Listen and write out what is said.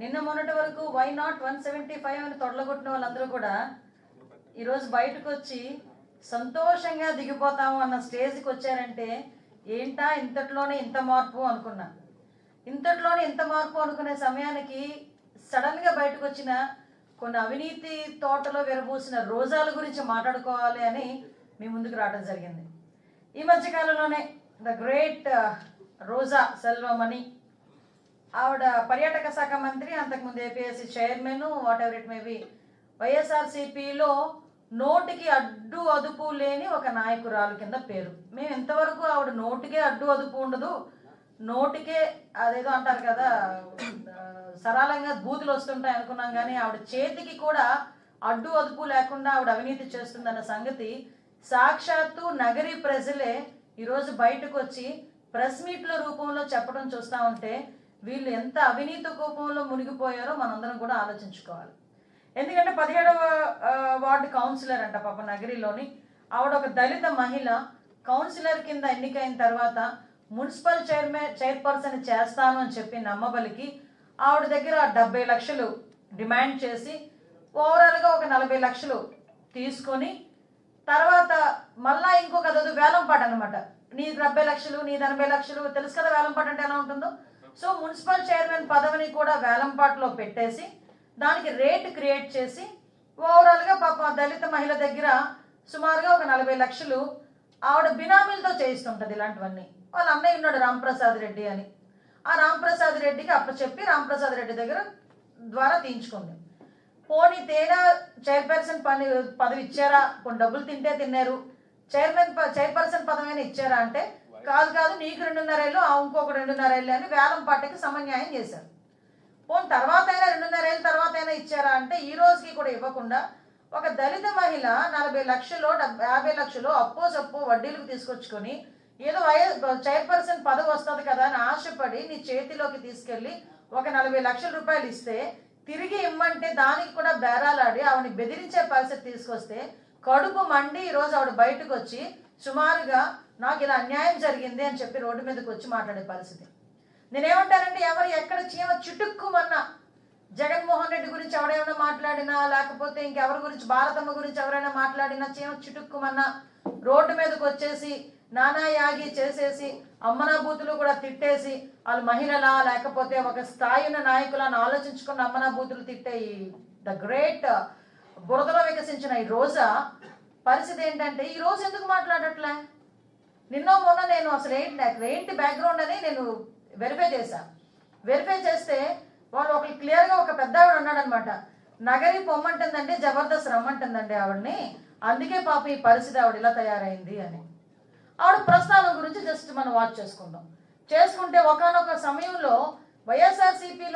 నిన్న మొన్నటి వరకు why not one seventy five అని తొడలగొట్టిన వాళ్ళందరూ కూడా ఈరోజు బయటకు వచ్చి సంతోషంగా దిగిపోతాము అన్న స్టేజ్కి వచ్చారంటే ఏంటా ఇంతట్లోనే ఇంత మార్పు అనుకున్నా. ఇంతట్లోనే ఇంత మార్పు అనుకునే సమయానికి సడన్గా బయటకు వచ్చిన కొన్ని అవినీతి తోటలో విరబూసిన రోజాల గురించి మాట్లాడుకోవాలి అని మీ ముందుకు రావడం జరిగింది. ఈ మధ్యకాలంలోనే the great uh, Roja Selvamani ఆవిడ పర్యాటక శాఖ మంత్రి అంతకుముందు APSC chairman whatever it may be వైఎస్ఆర్సీపీలో నోటికి అడ్డు అదుపు లేని ఒక నాయకురాలు కింద పేరు. మేము ఇంతవరకు ఆవిడ నోటికే అడ్డు అదుపు ఉండదు. నోటికే అదేదో అంటారు కదా సరళంగా బూతులు వస్తుంటాయి అనుకున్నాం కానీ ఆవిడ చేతికి కూడా అడ్డు అదుపు లేకుండా ఆవిడ అవినీతి చేస్తుందన్న సంగతి సాక్షాత్తు నగరి ప్రజలే ఈరోజు బయటకు వచ్చి ప్రెస్ మీట్ల రూపంలో చెప్పడం చూస్తూ ఉంటే వీళ్ళు ఎంత అవినీతి కోపంలో మునిగిపోయారో మనందరం కూడా ఆలోచించుకోవాలి. ఎందుకంటే పదిహేడవ వార్డ్ వార్డు కౌన్సిలర్ అంట పాప నగరిలోని. ఆవిడ ఒక దళిత మహిళ కౌన్సిలర్ కింద ఎన్నికైన తర్వాత మున్సిపల్ చైర్మన్ చైర్పర్సన్ చేస్తాను అని చెప్పి నమ్మబలికి ఆవిడ దగ్గర డెబ్బై లక్షలు డిమాండ్ చేసి ఓవరాల్గా ఒక నలభై లక్షలు తీసుకొని తర్వాత మళ్ళా ఇంకొక అదొక వేలంపాట అనమాట నీ డెబ్బై లక్షలు నీ ఎనభై లక్షలు తెలుసు కదా వేలంపాట అంటే ఎలా ఉంటుందో? సో మున్సిపల్ చైర్మన్ పదవిని కూడా వేలంపాట్లో పెట్టేసి దానికి రేట్ క్రియేట్ చేసి ఓవరాల్గా పాప దళిత మహిళ దగ్గర సుమారుగా ఒక నలభై లక్షలు ఆవిడ బినామీలతో చేయిస్తుంటుంది ఇలాంటివన్నీ. వాళ్ళ అన్నయ్య ఉన్నాడు రాంప్రసాద్ రెడ్డి అని. ఆ రాంప్రసాద్ రెడ్డికి అప్పచెప్పి రాంప్రసాద్ రెడ్డి దగ్గర ద్వారా తీయించుకుంది. పోనీ తేడా చైర్పర్సన్ పని పదవి ఇచ్చారా? కొన్ని డబ్బులు తింటే తిన్నారు. చైర్మన్ చైర్పర్సన్ పదవి ఇచ్చారా అంటే కాదు కాదు నీకు రెండున్నర ఏళ్ళు ఆ ఇంకొక రెండున్నర ఏళ్ళు అని వేలం పాటకి సమన్యాయం చేశారు. పోన్ తర్వాత అయినా రెండున్నర ఏళ్ళ తర్వాత అయినా ఇచ్చారా అంటే ఈ రోజుకి కూడా ఇవ్వకుండా ఒక దళిత మహిళ నలభై లక్షలు డెబ్బై యాభై లక్షలు అప్పో సప్పు వడ్డీలకు తీసుకొచ్చుకొని ఏదో వైఎస్ చైర్పర్సన్ పదవి వస్తుంది కదా అని ఆశపడి నీ చేతిలోకి తీసుకెళ్ళి ఒక నలభై లక్షల రూపాయలు ఇస్తే తిరిగి ఇమ్మంటే దానికి కూడా బేరాలాడి ఆవిని బెదిరించే పరిస్థితి తీసుకొస్తే కడుపు మండి ఈరోజు ఆవిడ బయటకు వచ్చి సుమారుగా నాకు ఇలా అన్యాయం జరిగింది అని చెప్పి రోడ్డు మీదకి వచ్చి మాట్లాడే పరిస్థితి. నేనేమంటానంటే ఎవరు ఎక్కడ చీమ చుట్టుక్కుమన్నా జగన్మోహన్ రెడ్డి గురించి ఎవరైనా మాట్లాడినా లేకపోతే ఇంకెవరి గురించి భారతమ్మ గురించి ఎవరైనా మాట్లాడినా చీమ చిటుక్కుమన్నా రోడ్డు మీదకి వచ్చేసి నానా యాగి చేసేసి అమ్మనా బూతులు కూడా తిట్టేసి వాళ్ళు మహిళలా లేకపోతే ఒక స్థాయి ఉన్న నాయకులను ఆలోచించుకున్న అమ్మనా బూతులు తిట్టే ఈ ద గ్రేట్ బురదలో వికసించిన ఈ రోజా పరిస్థితి ఏంటంటే ఈ రోజు ఎందుకు మాట్లాడట్లే? నిన్న మొన్న నేను అసలు ఏంటి నాకు ఏంటి బ్యాక్గ్రౌండ్ అని నేను వెరిఫై చేశా. వెరిఫై చేస్తే వాళ్ళు ఒకరు క్లియర్గా ఒక పెద్ద ఆవిడ ఉన్నాడనమాట. నగరి పొమ్మంటుందండి జబర్దస్త్ రమ్మంటుందండి ఆవిడని. అందుకే పాప ఈ పరిస్థితి ఆవిడ ఇలా తయారైంది అని. ఆవిడ ప్రస్థానం గురించి జస్ట్ మనం వాచ్ చేసుకుందాం. చేసుకుంటే ఒకనొక సమయంలో వైఎస్ఆర్సీపీలో